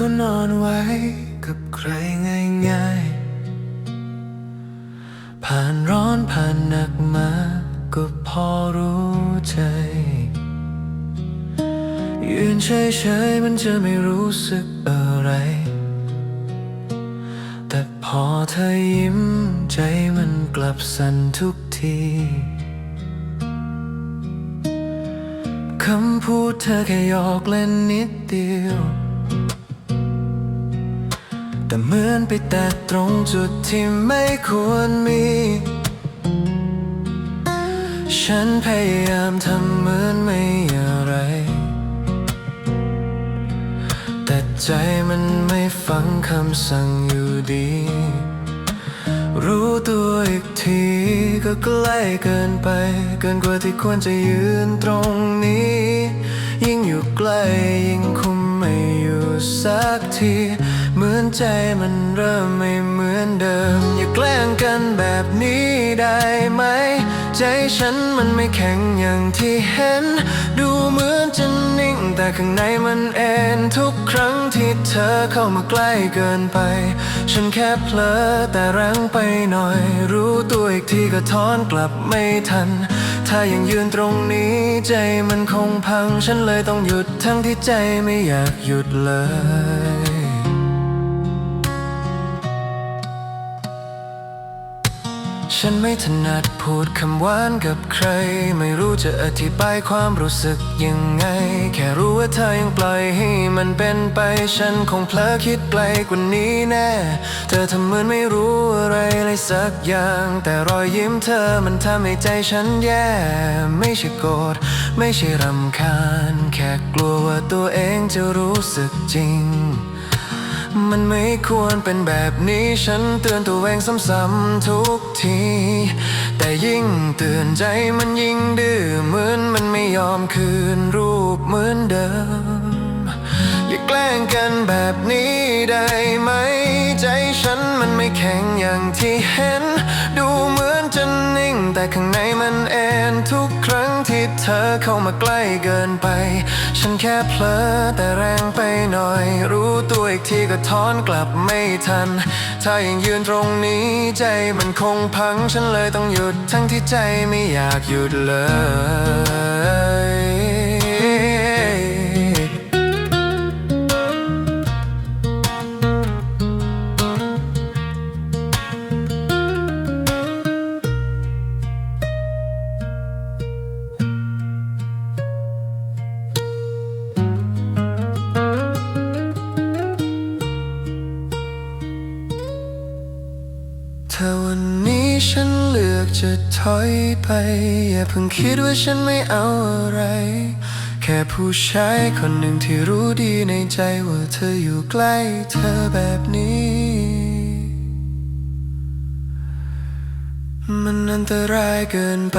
ก็นอนไว้กับใครง่ายๆ ผ่านร้อนผ่านหนักมาก็พอรู้ใจ ยืนเฉยๆมันจะไม่รู้สึกอะไร แต่พอเธอยิ้มใจมันกลับสั่นทุกทีคำพูดเธอแค่หยอกเล่นนิดเดียว แต่เหมือนไปแตะตรงจุดที่ไม่ควรมี ฉันพยายามทำเหมือนไม่อะไร แต่ใจมันไม่ฟังคำสั่งอยู่ดี รู้ตัวอีกทีก็ใกล้เกินไป เกินกว่าที่ควรจะยืนตรงนี้ ยิ่งอยู่ใกล้ยิ่งคุมไม่อยู่สักที เหมือนใจมันเริ่มไม่เหมือนเดิม อย่าแกล้งกันแบบนี้ได้ไหม ใจฉันมันไม่แข็งอย่างที่เห็น ดูเหมือนจะนิ่งแต่ข้างในมันเอ็นทุกครั้งที่เธอเข้ามาใกล้เกินไป ฉันแค่เผลอแต่แรงไปหน่อย รู้ตัวอีกทีก็ถอนกลับไม่ทัน ถ้ายังยืนตรงนี้ใจมันคงพัง ฉันเลยต้องหยุดทั้งที่ใจไม่อยากหยุดเลย ฉันไม่ถนัดพูดคำหวานกับใคร ไม่รู้จะอธิบายความรู้สึกยังไง แค่รู้ว่าเธอยังปล่อยให้มันเป็นไป ฉันคงเพลอคิดไกลกว่านี้แน่ เธอทำเหมือนไม่รู้อะไรเลยสักอย่าง แต่รอยยิ้มเธอมันทำให้ใจฉันแย่ ไม่ใช่โกรธไม่ใช่รำคาญ แค่กลัวว่าตัวเองจะรู้สึกจริง มันไม่ควรเป็นแบบนี้ฉันเตือนตัวเองซ้ำๆทุกที แต่ยิ่งเตือนใจมันยิ่งดื้อเหมือนมันไม่ยอมคืนรูปเหมือนเดิม อย่าแกล้งกันแบบนี้ได้ไหม ใจฉันมันไม่แข็งอย่างที่เห็น แต่ข้างในมันเอ็นทุกครั้งที่เธอเข้ามาใกล้เกินไป ฉันแค่เผลอแต่แรงไปหน่อย รู้ตัวอีกทีก็ถอนกลับไม่ทัน ถ้ายังยืนตรงนี้ใจมันคงพัง ฉันเลยต้องหยุดทั้งที่ใจไม่อยากหยุดเลย ถ้าวันนี้ฉันเลือกจะถอยไป อย่าเพิ่งคิดว่าฉันไม่เอาอะไร แค่ผู้ชายคนหนึ่งที่รู้ดีในใจว่าเธออยู่ใกล้เธอแบบนี้ มันอันตรายเกินไป